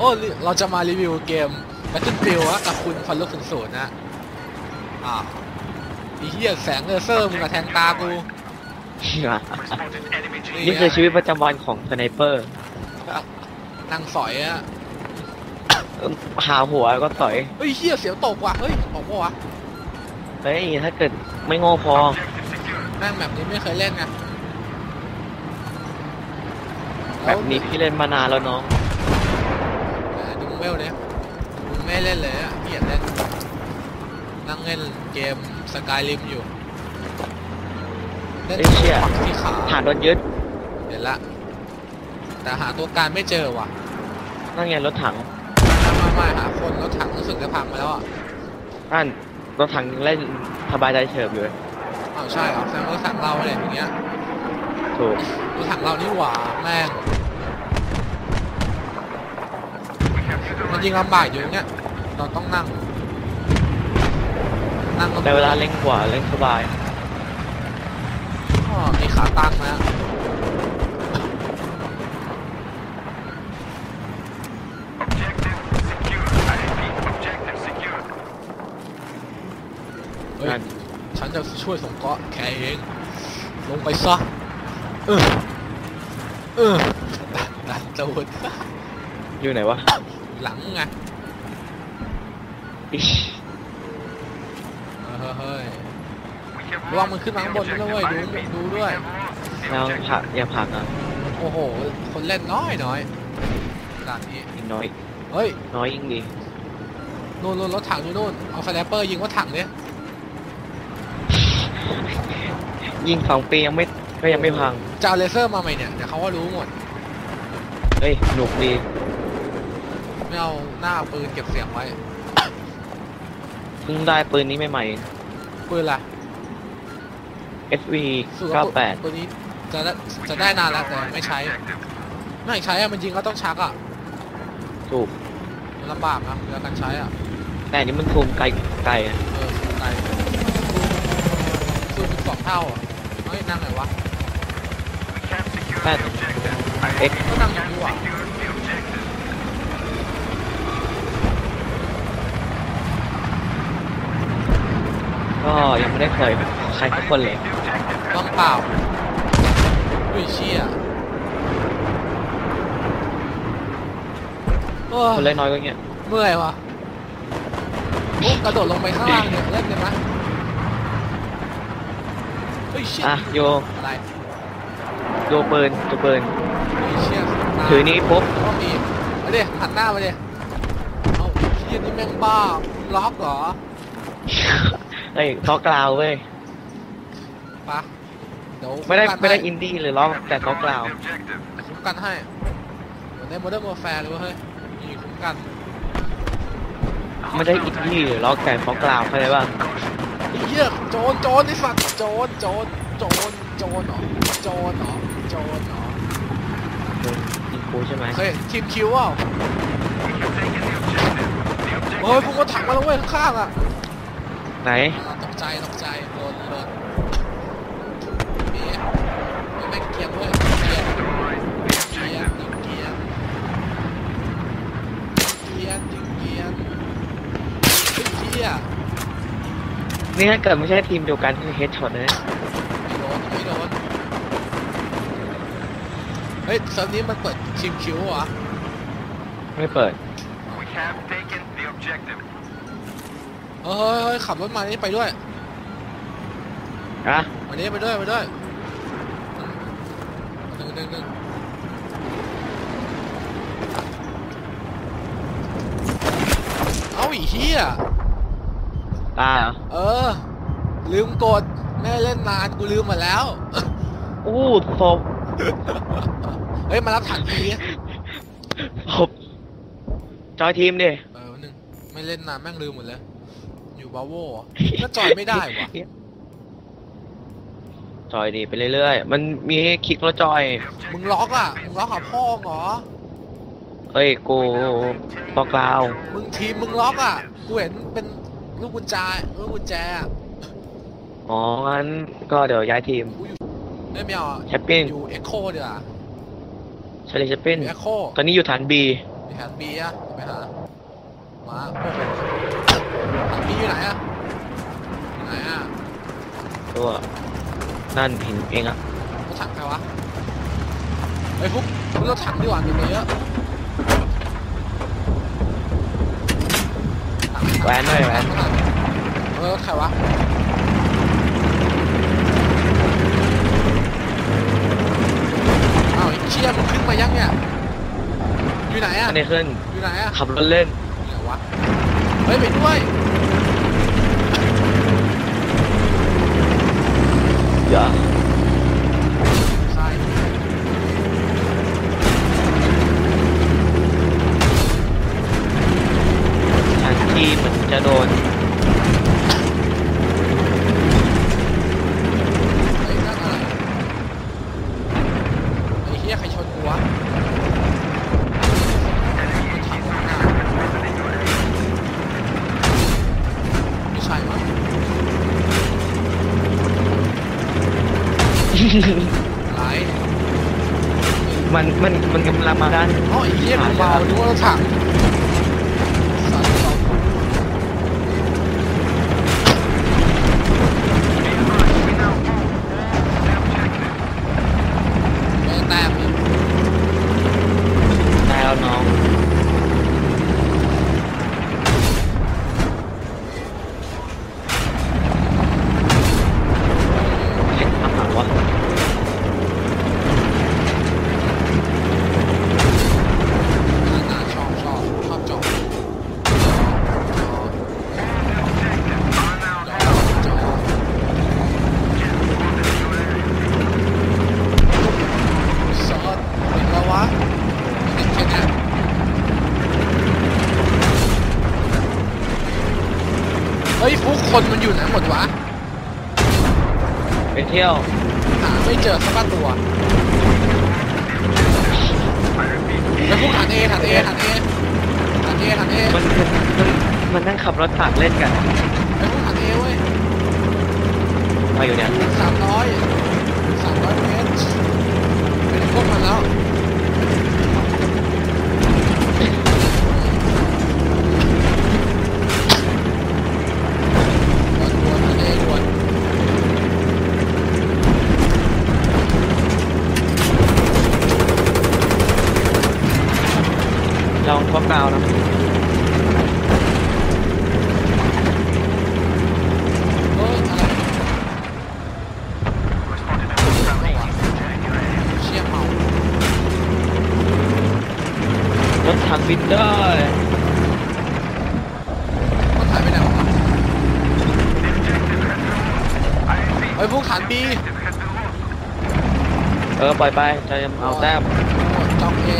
โอ้ลิเราจะมารีวิวเกม Battlefield อะกับคุณฟันลูกศูนย์ศูนย์นะอ้าวอีเหี้ยแสงเลเซอร์มึงอะแทงตากูนี่คือชีวิตประจำวันของสไนเปอร์นั่งสอยอะเอิ่มหาหัวก็ต่อยเฮ้ยเหี้ยเสียวตกว่ะเฮ้ยตกปะวะเฮ้ยถ้าเกิดไม่โง่พอแม่งแบบนี้ไม่เคยเล่นไงแบบนี้พี่เล่นมานานแล้วน้องแล้วดู เวลเนี่ยมึงไม่เล่นเลยอะเกลียดเล่นนั่งเล่นเกมสกายริมอยู่เล่นเอ้ยเชี่ยปักที่ขาฐานโดนยึดเห็นละ แต่หาตัวการไม่เจอว่ะนั่นไงรถถังมาไม่หาคนรถถังรู้สึกจะพังไปแล้วอะนั่นรถถังเล่นสบายใจเฉิบอยู่เลยอ้าวใช่เหรอแสดงว่ารถถังเราเนี่ยอย่างเงี้ยถูก รถถังเรานี่หว่าแม่ง มันยิงลำบากอยู่อย่างเงี้ย เราต้องนั่ง นั่งแต่เวลาเล่นกว่าเล่นสบาย อ๋อมีขาตั้งนะเฮ้ย นั่น ฉันจะช่วยส่งเกาะแค่เอง ลงไปซะ เออ เออดันดันตูด อยู่ไหนวะ หลังไงอิ๊ชเออเฮ้ยระวังมันขึ้นมาข้างบนด้วยเวยดูดูด้วยแล้วผักอย่าผักอะโอ้โห คนเล่นน้อยน้อยด่านนี้ยิ่งน้อยเฮ้ยน้อยยิ่งดีนู่นนู่นรถถังอยู่นู่นเอาสไนเปอร์ยิงรถถังเนี่ยยิงสองปียังไม่ก็ยังไม่พังจะเอาเลเซอร์มาไหมเนี่ยเดี๋ยวเขาว่ารู้หมดเฮ้ยหนุกดี ไม่เอาหน้าปืนเก็บเสียงไว้ เพิ่งได้ปืนนี้ใหม่ปืนอะไรๆ SV สูตรว่า98 ตัวนี้จะได้จะได้นานแล้วแต่ไม่ใช้ ไม่ใช้อะมันยิงก็ต้องชักอะถูก มันลำบากนะเวลาการใช้อะแต่อันนี้มันซูมไกลไกลอะเออไกลซูมเป็นสองเท่าอะเฮ้ยนั่งไหนวะแต่ X ก็นั่งอย่างนี้ว่ะ ก็ยังไม่ได้เคยใครทุกคนเลยว่างเปล่าอุ้ยเชี่ยโอ้คนเล่นน้อยก็เงี้ยเมื่อยวะโอ้กระโดดลงไปข้างล่างเนี่ยเล่นเลยไหมเฮ้ยเชี่ยอะโยอะไรโยปืนตัวปืนเฮ้ยเชี่ยตาถือนี้ปุ๊บก็มีมาดิหันหน้ามาดิเอ้าเชี่ยนี่แม่งบ้าล็อกเหรอ เฮ้ยซอกกลาวเว้ยปะเดี๋ยวไม่ได้คุ้กันไม่ได้ให้อินดี้หรือล็อกแต่ซอกกลาว คุ้มกันให้เหมือนในโมเดิร์นวอร์แฟร์เลยเว้ยเฮ้ยมีคุ้มกันไม่ได้อินดี้หรือล็อกแต่ซอกกลาวเข้าใจป่ะไอ้เหี้ยโจรโจรไอ้สัตว์โจรโจรโจรโจรเหรอโจรเหรอโจรเหรออินคูใช่ไหมเคยเห็นทีมคิวเปล่าเฮ้ยพวกก็ถังมาแล้วเว้ยข้างๆอะ ไหน ตกใจตกใจโดนโดนนี่ไม่แม่งเกียนเว้ยเกียนเกียนยิงเกียนเกียนยิงเกียนเฮ้ยเหี้ยนี่ถ้าเกิดไม่ใช่ทีมเดียวกันคือเฮดช็อตนะ ไม่โดนไม่โดนเฮ้ยเซิร์ฟนี้มันเปิดทีมคิวเหรอ ไม่เปิด ฮ้ยเฮ้ยขับรถมานี่ไปด้วยอะวันนี้ไปด้วยไปด้วยดึงดึงดึงเอาอีเหี้ยตาเหรอเออ ลืมกดแม่เล่นนานกูลืมหมดแล้ว อู้ศพเฮ้ย มารับถังทีศพจอยทีมดิ เออวันหนึงไม่เล่นนานแม่งลืมหมดเลย อยู่บาโว่เหรอก็จอยไม่ได้ว่ะจอยดีไปเรื่อยๆ มันมีให้คลิกแล้วจอย มึงล็อกอะ มึงล็อกกับพ่อเหรอ เอ้ยกูซอกกลาว มึงทีมมึงล็อกอะ กูเห็นเป็นลูกกุญแจลูกกุญแจอะอ๋อ งั้นก็เดี๋ยวย้ายทีมไม่ไม่เอาอะแชปปิ้นอยู่เอ็กโคดีกว่าชาลีแชปปิ้นเอ็กโคตอนนี้อยู่ฐานบีมีแผนบีอะไปหามาโอ้โหแผนบีอยู่ไหนอะอยู่ไหนอะตัวนั่นเห็นเองอะรถถังใครวะไอ้ยพวกพวกรถถังดีกว่ามีไปเยอะแหวนด้วยแหวนเออรถใครวะอ้าวไอ้เชี่ยมันขึ้นมายังเนี่ยอยู่ไหนอะอันนี้ขึ้นอยู่ไหนอะขับรถเล่นอยู่ไหนวะเฮ้ยไปด้วย อย่าทันทีเหมือนจะโดน ไอ้นั่นอะไรไอ้เฮียใครชนกูวะถังข้างหน้าไม่ใช่มั้งอะไร มันมันมันกำลังมาด้าน อ๋อ ไอ้เฮียมันเบานึกว่ารถถังสัตว์เราไม่ได้แต้มเลย ได้แล้วน้องเช็คอาหารวะ น่าชอบชอบชอบจบจอซอสเป็นแล้ววะเป็นแค่เนี้ยเฮ้ยฟุกคนมันอยู่ไหนหมดวะ ไปเที่ยว หาไม่เจอสักตัวแล้วฟุกหันเอหันเอหันเอหันเอหันเอ มันมัน มันมันนั่งขับรถถังเล่นกันไอ้ฟุกหันเอเว้ยมาอยู่เนี่ยสามร้อยสามร้อยเมตรเป็นพวกมันแล้ววนวนทะเลวนลองท็อปดาวน์นะ เฮ้ยอะไรเชี่ยเมาร ถถัง บินได้มันหายไปไหนวะเฮ้ยพวกฐานบีเออปล่อยไปจะเอาแต้มจองเอ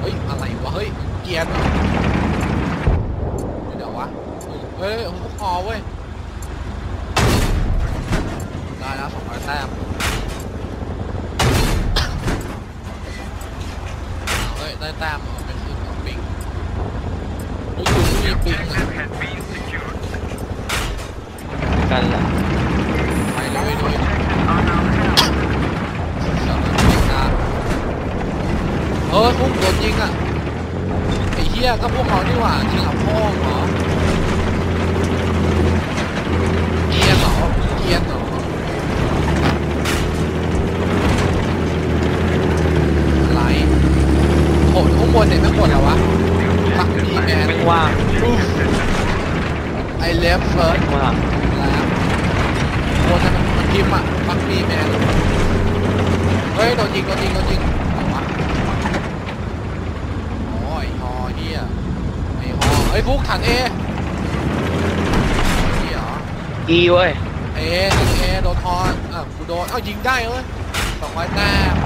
เฮ้ยอะไรวะเฮ้ยเกียร์เหรอเดี๋ยววะเฮ้ยพวกฮอเว้ยได้แล้วสองร้อยแต้มอ้าวเฮ้ยได้แต้มเอาไปคืนของปิง เฮ้ยคุณมีปิงอะกันละไปเลยเออยเฮ้ยพวกโดนยิงอะไอ้เหี้ยก็พวกเรานี่หว่าจริงอะพ่อเหรอเกียร์เหรอเกียร์เหรออะไรโหดข้างบนเนี่ยไม่หมดเหรอวะ ปักดีแมนไม่ว่างไอเลฟเฟิร์สไม่ว่างแล้วโหดนะมันพิมพ์อะปักดีแมนเฮ้ยโดนยิงโดนยิงโดนยิงไหนวะโอ้ยฮอเฮียไอฮอเฮ้ยฟุกถันเอเฮียเหรออีเว้ยเอถันเอโดนฮออะกูโดนเอ้ายิงได้เอ้ยสองร้อยแต้ม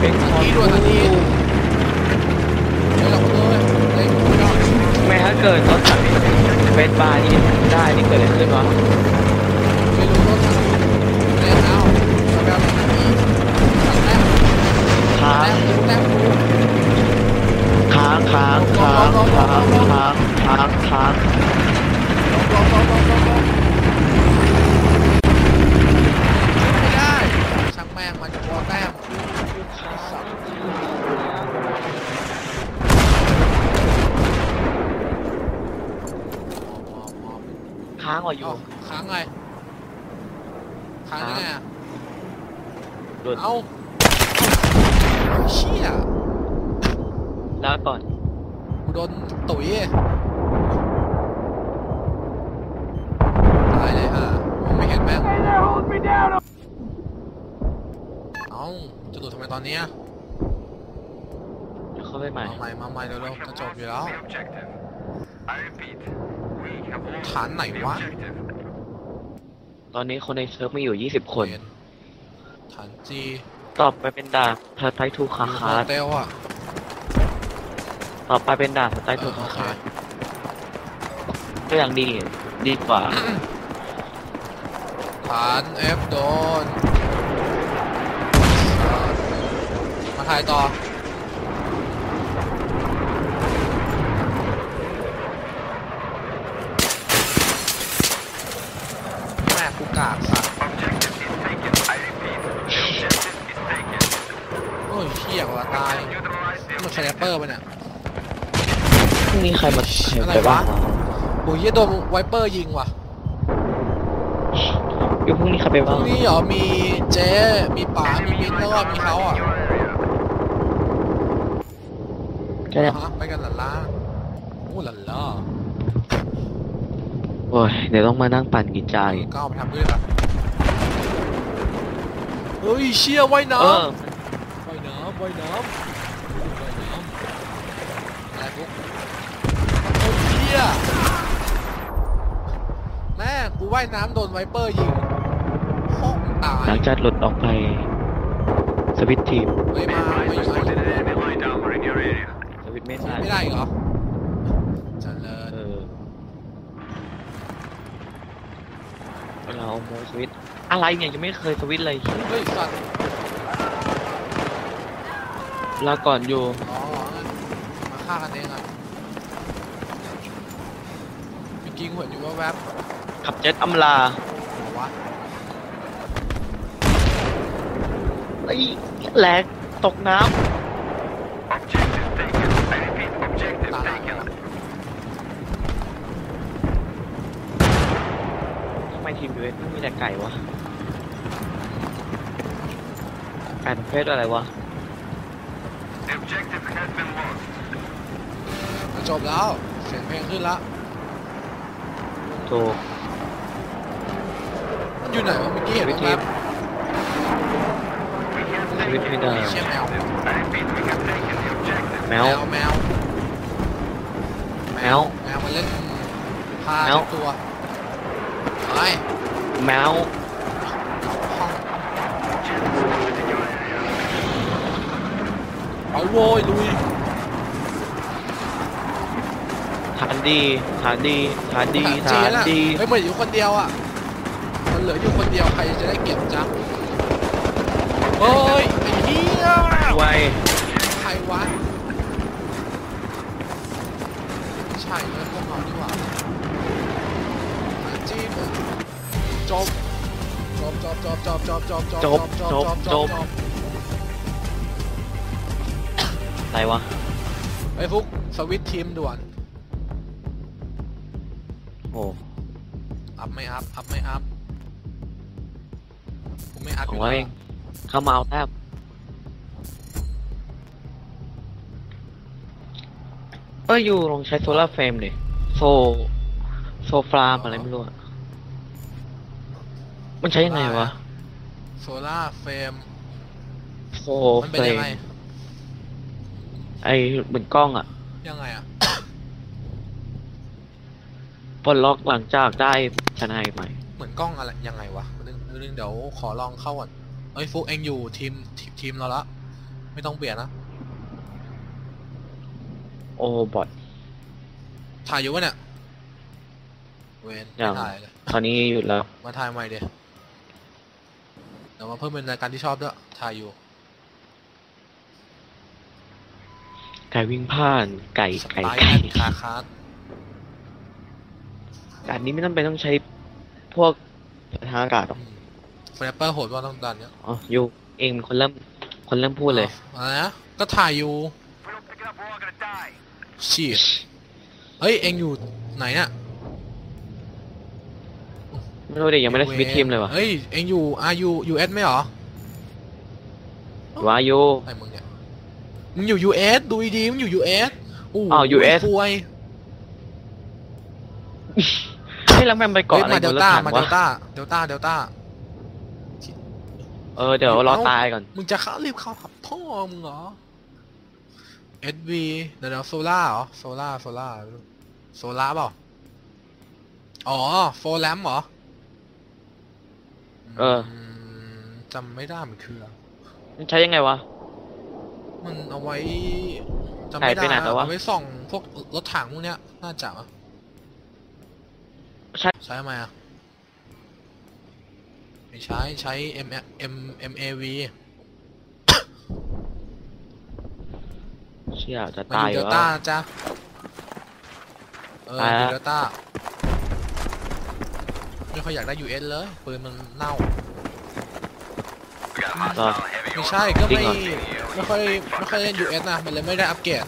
เป็นคทันนทีด่วนทันทีเฮ้ยเราเลยเฮ้ยกูยอดไม่ถ้าเกิดรถถังเป็นบาร์นี่ได้นี่เกิดอะไรขึ้นวะไม่รู้รถถังเล่นเอาเอาไปเอาทันทีถังแต้มค้าแต้งมกูแต้มกูค้างค้างค้างค้างค้างค้างค้าง ลองลองลองลองลองไม่ได้ช่างแม่งมันกลัวแต้ม ว่ะอยู่เอ้าค้างไงค้างได้ไงอะหลุด เอ้าเอ้าเชี่ยแล้วก่อน กูโดนตุ๋ยตายเลยฮะมองไม่เห็นแม่ง เอ้าจะดูดทำไมตอนเนี้ยเดี๋ยวเข้าไปใหม่ มาใหม่มาใหม่เร็วๆจะจบอยู่แล้ว ฐานไหนวะตอนนี้คนในเซิร์ฟมีอยู่ 20 คนเวนฐานจีต่อไปเป็นด่านสไตทูคายูคาโฮร์เตลอะต่อไปเป็นด่านสไตทูเออคาโอเคคาร์ก็ยังดีดีกว่าฐานเอฟโดน มาถ่ายต่อ แม่ กูกากสัตว์โอ้ยเที่ยงว่ะตายมันสไนเปอร์ไปเนี่ยพรุ่งนี้ใครมาใครอะไรไปบ้างวะโอ้ยเหี้ยโดนไวเปอร์ยิงว่ะอยู่พรุ่งนี้ใครไปพบ้ารุ่งงนี้เหรอมีเจ๊มีป๋ามีมิ้นท์แล้วก็มีเขาอะใช่แล้วฮะไปกันหลันล่าโอ้หลันล่า โอ้ยเดี๋ยวต้องมานั่งปั่นกีจาร์อีกก็เอาไปทำด้วยกันเฮ้ยเชี่ยว่ายน้เออำว่ายน้ำว่ายน้ำว่ายน้ำอะไรปุ๊กโอ้ยเชี่ยแม่กูว่ายน้ำโดนไวเปอร์ยิงห้องตายหลังจากหลุดออกไปสวิตช์ทีมเฮ้ยมามาอยู่ไหนสวิตช์ไม่ได้ไม่ได้อีกเหรอเจริญเออ เราโมสวิตช์อะไรเนี่ยยังไม่เคยสวิตช์เลยเฮ้ยสัตว์ลาก่อนอยู่อ๋อมาฆ่ากันเองอะเมื่อกี้กูเห็นอยู่ว่าแวบขับเจ็ตอำลาหัววะไอ้ยแหลกตกน้ตาหลังอะำ ทำไมทีมยูเอสไม่มีแต่ไก่วะไก่ประเภทอะไรวะจบแล้ว เสียงเพลงขึ้นละโถมันอยู่ไหนวะเมื่อกี้เห็นวิธีแวบสวิตช์ไม่ได้เชี่ยแมว แมว แมว แมว แมวมันเล่นพาแมวทุกตัว ไปแมวห้องเอาโว้ยลุยฐานดีฐานดีฐานดีจีฐานนอะดีเฮ้ยเหมือนอยู่คนเดียวอะมันเหลืออยู่คนเดียวใครจะได้เก็บจ๊ะเฮ้ยไอ้เหี้ยไวใครวะไม่ใช่เลยพวกเราดีกว่าอาจีบ จบจบจบจบจบจบจบจบจบจบจบอะไรวะไอ้ฟุกสวิตช์ทีมด่วนโอ้อัพไม่อัพอัพไม่อัพกูไม่อัพขอองยู่เราแล้วเองเข้ามาเอาแทบเอ้ยอยู่ลองใช้โซลาร์เฟรมดิโซโซฟรามอะไรไม่รู้อะ มันใช้ยังไงวะโซล่าเฟรมโซมันเฟเป็นรยังมไงไอเหมือนกล้องอะยังไงอะปลดล็อกหลังจากได้ชนะใหม่ เหมือนกล้องอะไรยังไงวะนึงนึงเดี๋ยวขอลองเข้าก่อนเอ้ยฟุกเองอยู่ทีมทีมทีมเราละไม่ต้องเปลี่ยนนะโอ้บอท ถ่ายอยู่วะเนี่ยเวนยัไม่งถ่ายเลยตอนนี้หยุดแล้วมาถ่ายใหม่เดี๋ยวเดี๋ยวมาเพิ่มเป็นรายการที่ชอบด้วยถ่ายอยู่ไก่วิ่งผ่าน ไก่สไก่ไปไก่แอนคาคาร์ดการนี้ไม่ต้องไปนต้องใช้พวกทางอากาศหรอกเฟรปเปอร์โหดว่าต้องดันเนี้ยอ๋ออยู่เองเป็นคนเริ่มคนเริ่มพูดเลยอะไรนะก็ถ่ายอยู่ชีเฮ้ย เองอยู่ไหนเนี่ย ไม่รู้ดิยังไม่ได้สวิตช์ทีมเลยวะเฮ้ย เอ็งอยู่อายูยูเอสไหมเหรอวายูไอ้มึงเนี่ย มึงอยู่ยูเอสดูดีๆมึงอยู่ยูเอสโอ้โหอ้าว US ซวยเฮ้ยแล้วแม่งไปเกาะเฮ้ยอะไรมาเดบลนรถต้าถังมาเดวะลต้าเดลต้าเดลต้าเออเดี๋ยวรอตายก่อน มึงจะเข้ารีบเข้าขับท่อมึงเหรอ SV เดี๋ยวเดี๋ยวโซล่าเหรอโซล่าโซล่าโซล่าเปล่าอ๋อโฟแลมเหรอ เออมจำไม่ได้มันคืออะไรมันใช้ยังไงวะ มันเอาไว้จำหายไม่ไปได้ไหนแล้ววะ เอาไว้ส่องพวกรถถังพวกเนี้ย น่าจะอะใช้ ใช้ทำไมอะไม่ใช้ใช้ M M M A V เชี่ยจะมาตายออยู่ยู่เดลแล้วต้าจ้ะเออตายอยู่แล้วเดลต้า ไม่ค่อยอยากได้ US เลยปืนมันเน่าก็ไม่ใช่ก็จริงไม่เหรอ ไม่ค่อยไม่ค่อยเล่น US นะมันเลยไม่ได้อัปเกรด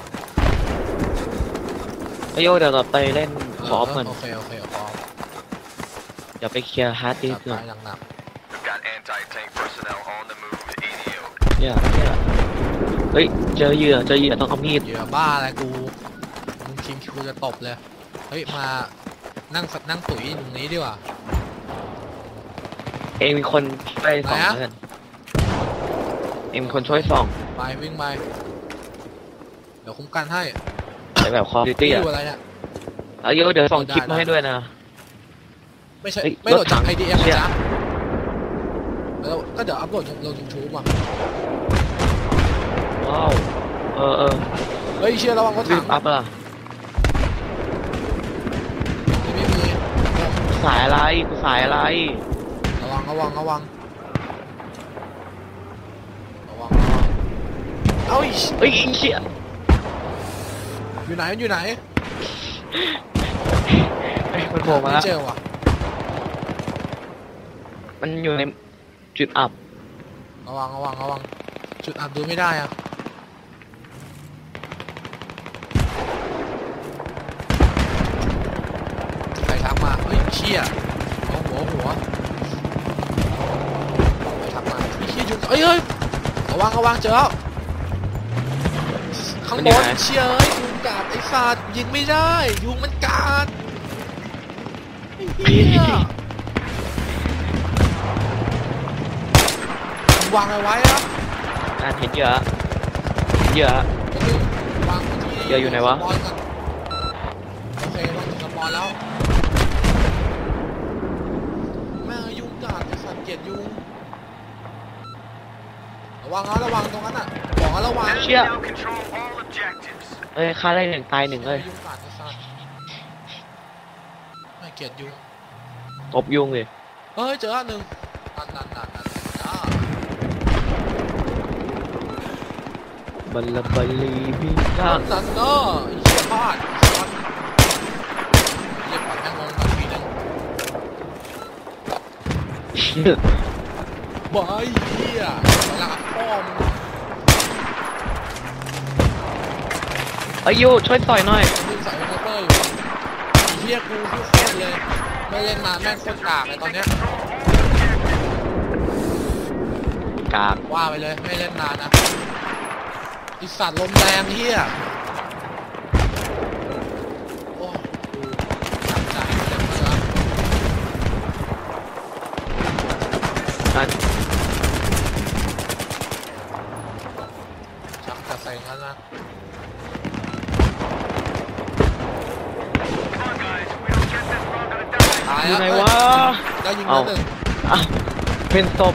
ไอโยเดี๋ยวเราไปเล่นคอฟกันโอเคโอเคคอฟเดี๋ยวไปเคลียร์ฮาร์ดดิสจัก์บก่อไปนหนัก Got anti-tank personnel on the move to ADO. เนี่ยเนี่ยเฮ้ยเจอเหยื่อเจอเหยื่อต้องเอามีดๆเหยื่อบ้าอะไรกูมึงคิงคิวจะตบเลย เฮ้ย มานั่งสันั่งตุ๋ยตรงนี้ดีกว่า เองมีคนช่วยส่องไหนอะเพื่อนเองมีคนช่วยส่องไปวิ่งไปเดี๋ยวคุ้มกันให้ในแบบคอมดิตี้ออะยู่อะไรเนี่ยเอาโยเดี๋ยวส่งคลิปได้มาให้ด้วยนะ ไม่ใช่เฮ้ยไม่โหลดจากรถถัง IDM เชี่ยจ้ะแล้วก็เดี๋ยวอัพโหลดลงยูทูบอะว้าว เออเออเฮ้ยเชียร์ระวังรถรีถังบอัพล่ะที่ไม่มีสายอะไรกูสายอะไร ระวังระวังระวังระวังระวังเอ้าอีกเฮ้ยไอ้เชี่ยอยู่ไหนมันอยู่ไหนเฮ้ยมันโผล่มาไม่แล้วเจอว่ะมันอยู่ในจุดอับระวังระวังระวังจุดอับดูไม่ได้อะใครทักมาเฮ้ยเชี่ยเอาหัวหัวใครทักมาเฮ้ยเชี่ยยุงเอ้ยเฮ้ยระวังระวังเจอแล้วข้างมันบอยู่นไหนเชี่ยเอ้ยยุงกัดไอ้สัตว์ยิงไม่ได้ ยุงมันกัดไอ้เหี้ยมึงวางอะไรไว้อะอ่านเห็นเหยื่อเห็นเหยื่อก็คือวางที่เดี๋ยวอยู่ไหนวะสปอนก่อนโอเควางถึงสปอนแล้วแม่งยุงกัดไอ้สัตว์เกลียดยุง ระวังนะระวังตรงนั้นอะบอกว่าระวังเชี่ย Now control all objectives. เอ้ยฆ่าได้หนึ่งตายหนึ่งเลยยุงกัดไอ้สัตว์ไม่เกลียดยุงตบยุงเลยเฮ้ยเจออันหนึ่งนั่นนั่นนั่นนั่นอ่าบัลลบัลลีบิจ้านั่นนั่นเนอะไอ้เหี้ยพลาดไอ้สัตว์เรียกปัดแม่งงงกันทีนึงบายเหี้ยหลักพ่อมึง เอ้ยยูช่วยต่อยหน่อยยิงใส่คอมเตอร์อยู่เฮียกูที่เครียดเลย ไม่เล่นนานแม่งโคตรกากเลยตอนเนี้ยกากว่าไปเลยไม่เล่นนานนะไอสัตว์ลมแรงเฮียโอ้กูจับใจเต็มเลย นั่น ชักจะใส่งั้นนะ Come on, guys. We don't get this, we're all gonna die. ตาย อยู่ แล้ว ไหน เอ้ยวะ ได้ยิง เอา แล้วหนึ่ง อะ เป็นศพ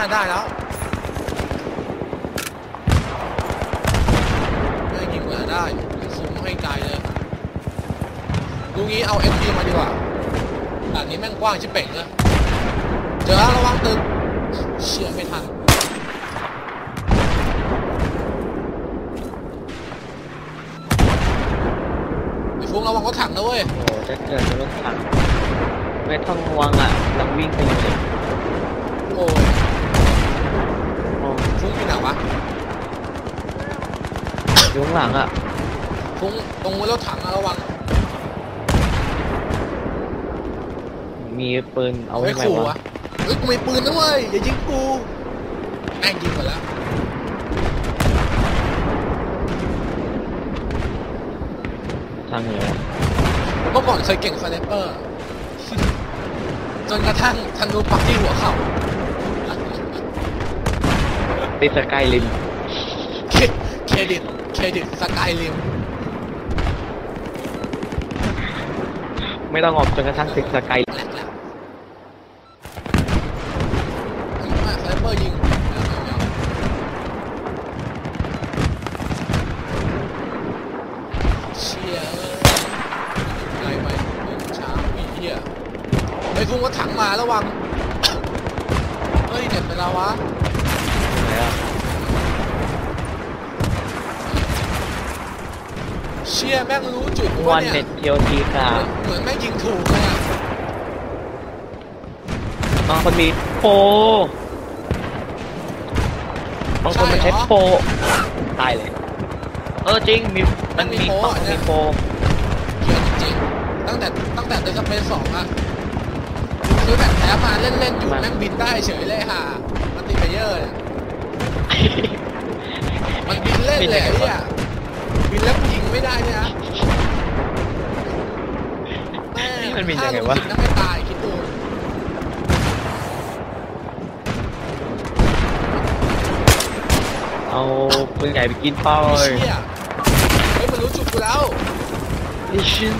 ่าได้แล้วไม่ยิงเหมือนได้ซุ้มให้ไกลเลยดูงี้เอาเอ็มพีมาดีกว่าแบบนี้แม่งกว้างชิบเป่งเลยเจอระวังตึกเชื่อไม่ทันฟุงระวังรถถังนะเว้ย โอ้จะเกิดรถถังไม่ต้องระวังอะต้องวิ่งไปเลยโอ้ อยู่ไหนวะอยุ้างหลังอะฟุงตรงรถถังอะระวังมีปืนเอาไว้ไว้ไหมขู่วะ วะเฮ้ยกูมีปืนนะเว้ยอย่ายิงกูแม่งยิงหมดแล้วทางเหนือเมื่อก่อนเคยเก่งสไนเปอร์ จนกระทั่งธนูปักที่หัวเข่า ติดสกายลิมเคเครดิตเครดิตสกายลิมไม่ต้องออกจนกระทั่งติดสกาย แหลกแล้วมาสไนเปอร์ยิงไม่เอาไม่เอาเชี่ยเอ้ยไกลไปเดินช้าอีเหี้ยไอ้ยฟุ้งว่าถังมาระวัง เฮ้ยเด็ดไปแล้ววะ เชี่ยแม่งรู้จุด วัว่านเน็เนี่ยตเทียวทีกาเหมือนแม่งยิงถูกเลยอะบางคนมีโปรบางคนมันใช้โปรตายเลย เออจริงมีมันมีบางคนมีโปรเยอะจริงๆตั้งแต่ตั้งแต่เดอะสเปซสองอะซื้อแบบแท้มาเล่นๆอยู่แม่งบินได้เฉยเลยค่ะมันติเพเยอร์เนี่ยมันบินเล่นเลยไอ้เนี่ยบินแล้วยิงไม่ได้เนี่ยนะแม่นี่มันบินยังไงวะถ้าลงจิตแล้วไม่ตายคิดดูเอาปืนใหญ่ไปกินเป้าไอ้เลยเชี่ยเฮ้ยมันรู้จุดกูแล้วดิชิน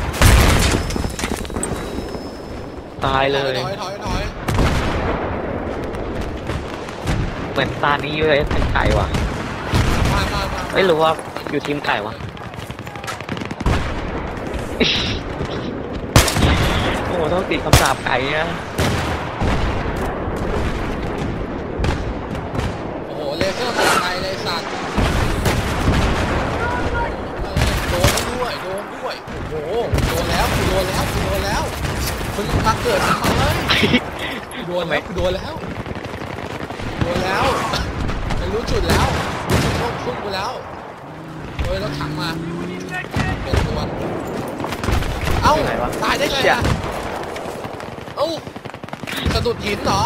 ตายเลย ถอยถอยถอยเหมือนตานี้ยูเอสเป็นไก่ว่ะ มามามาไม่รู้ว่าอยู่ทีมไก่วะ โอ้โห ต้องติดคำสาปไก่นะโอ้โหเลเซอร์มาไกลเลยสัตว์เออโดนด้วยโดนด้วยโอ้โหโดนแล้วกูโดนแล้วกูโดนแล้วมึงมาเกิดทำไมกูโดนแล้วกูโดนแล้วโดนแล้วมันรู้จุดแล้วรู้จุดโทษพุ่งกูแล้วเฮ้ยรถถังมาเป็นตัวเอ้าอยู่ไหนวะตายได้ไงเชี่ยอะเอ้าสะดุดหินเหรอ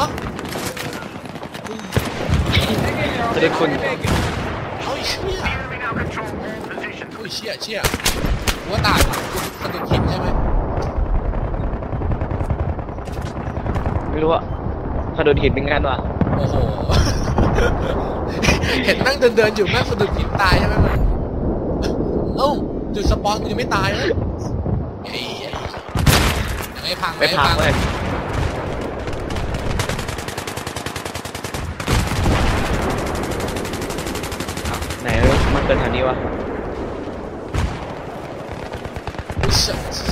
จะได้คุณเฮ้ยเชี่ย Enemy now control all positions. อุ้ยเชี่ยเชี่ยหัวตาดคุณสะดุดหินใช่ไหมไม่รู้อะกระโดดหินเป็นกันว่ะโอ้โห เห็นนั่งเดินเดินๆอยู่แม่งสะดุดหินตายใช่ไหมมึงเอ้าจุดสปอนกูยังไม่ตายเลยไอ้ไอ้ยังไม่พังไปพังเลย ไหนมันเกิดแถวนี้วะ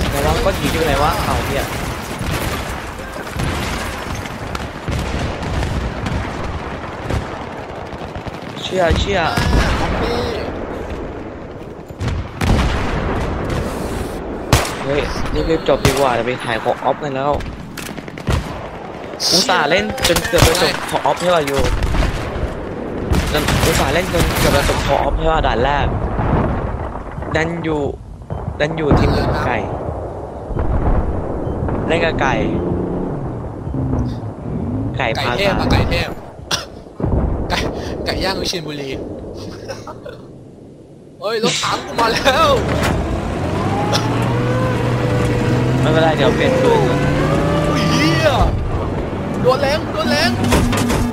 ไหนว่าก้อนหินอยู่ไหนวะเอาเนี่ยเชี่ยเชี่ยเฮ้ยรีบๆจบดีกว่าจะไปถ่ายของออฟกันแล้วอุตส่าห์เล่นจนเกือบไปจบของออฟใช่ป่ะอยู่ จนอุตส่าห์เล่นจนเกือบไปจบของออฟใช่ป่ะด่านแรกดันอยู่ดันอยู่ทีมกับไก่เล่นกับไก่ ไก่ไก่พาเทพตาอะไก่เทพไก่ไก่ย่างวิเชียรบุรีเฮ้ยรถถังกูมาแล้วไม่เป็นไรเดี๋ยวเปลี่ยนปืนก่อน อุ้ยเฮียโดนแรงโดนแรงยิงหมอกเอ้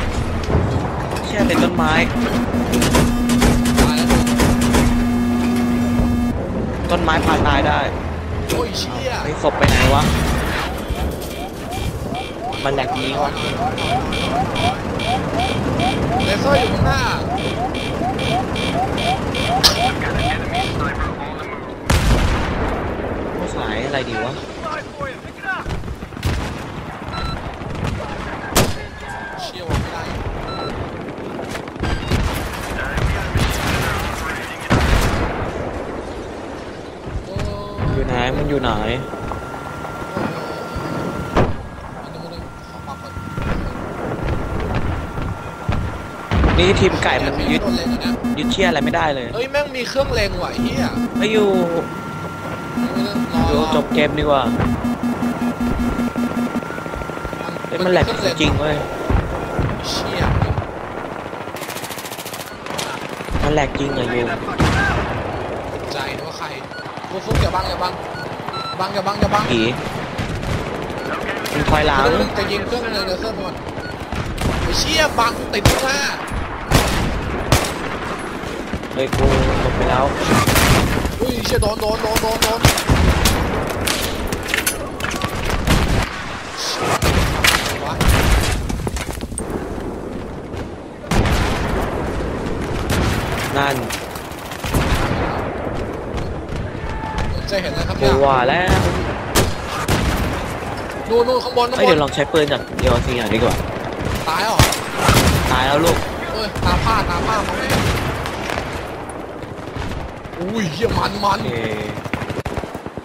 ชี่ยเป็นต้นไม้ตายแล้วโดนต้นไม้พาตายได้โอ้ยเชี่ยไอ้ศพไปไหนวะ มันแหลกยิงวะเลเซอร์อยู่ข้างหน้าผู้สายอะไรดีวะ เชี่ยวไม่ได้โอ้ อยู่ไหน มันอยู่ไหนมันนึงมันนึงขอปรับก่อนนี่ทีมไก่มันยึดโดนเล็งอะเนี่ยยึดเชี่ยอะไรไม่ได้เลยเอ้ยแม่งมีเครื่องเล็งไหวะไอ้เฮียไม่อยู่รอดูรอจบเกมดีกว่าเฮ้ยมันแหลกจริงๆเว้ยเชี่ยมันแหลกจริงอะยูใจนะว่าใครฟุ กฟุกอย่าบังอย่าบังบังอย่าบังอย่าบังผีมันถอยหลังมึงจะยิงเครื่องเลยเลเซอร์หมดไอ้เชี่ยบังติดข้างหน้าเฮ้ยกูหลบไปแล้วอุ้ยเชี่ยโดนโดนโดนโดนโดนวะนั่น จะเห็นอะไรครับกูเนี่ยว่าแล้วนู่นนู่นข้างบนข้างเฮ้ยบเดี๋นยวลองใช้ปืนจากเดียวซีหน่อยดีกว่า ตายแล้วเหรอตายแล้วลูกเอ้ยตาผ้าตาผ้ามองไม่เห็นอุ้ยเฮียมันมันโอเค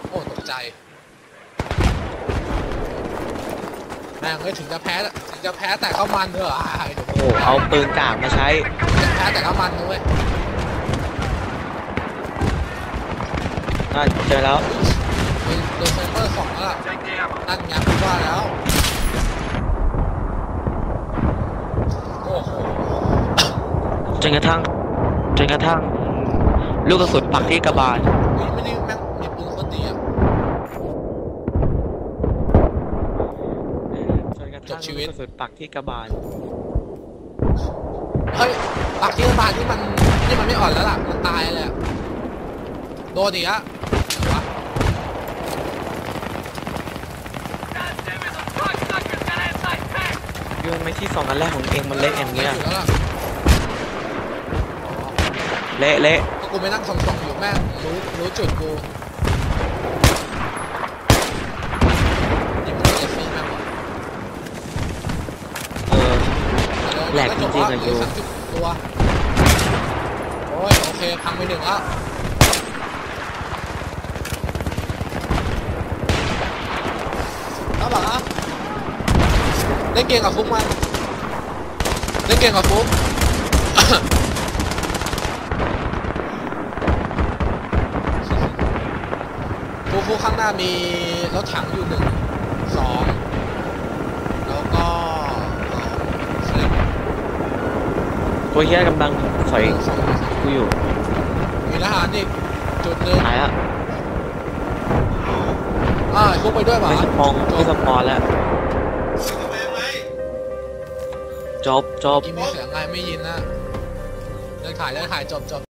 โอ้ตกใจแม่งเอ้ยถึงจะแพ้ถึงจะแพ้แต่ก็มันเถอะอ่าโอ้โหเอาปืนกากมาใช้ถึงจะแพ้แต่ก็มันนะเว้ย นั่นเจอแล้วเฮ้ยโดนไซเปอร์สองแล้วล่ะนั่นไงพูดว่าแล้ว โอ้โหจนกระทั่งจนกระทั่ง ลูกกระสุนปักที่กระบาลเฮ้ยไม่ได้แม่งมีปืนโคตรดีอะ จนกระจทั่งบชีวิต ลูกกระสุนปักที่กระบาลเฮ้ยปากที่โรงพยาบาลที่มันที่มันไม่อ่อนแล้วล่ะ มันตายเลยอะโดนอีกอะไหนวะ โยนไปที่สองอันแรกของเองมันเละอย่างไม่เงี้ยอยู่แล้วล่ะเละเละก็กูไม่นั่งส่องๆอยู่แม่งรู้รู้จุดกูยิงมันจะฟีแม่งวะเออ แหลกจริงๆอะโยสามสิบตัวโอ้ยโอเคพังไปหนึ่งแล้วแล้วบอกนะ เล่นเกมกับฟุ๊กมันเล่นเกมกับฟุ๊กฟุ๊กฟุ๊กข้างหน้ามีรถถังอยู่หนึ่งสองแล้วก็เอ่อสลิปตัวเฮียกำลังถอยสองกูอยู่มีทหารอีกจุดหนึ่งตายละอ่าฟุ๊กไปด้วยป่ะไม่สปองไม่สปอนแล้ว จบจบกินมีเสียงไงไม่ยินนะเลิกถ่ายเลิกถ่ายจบจบ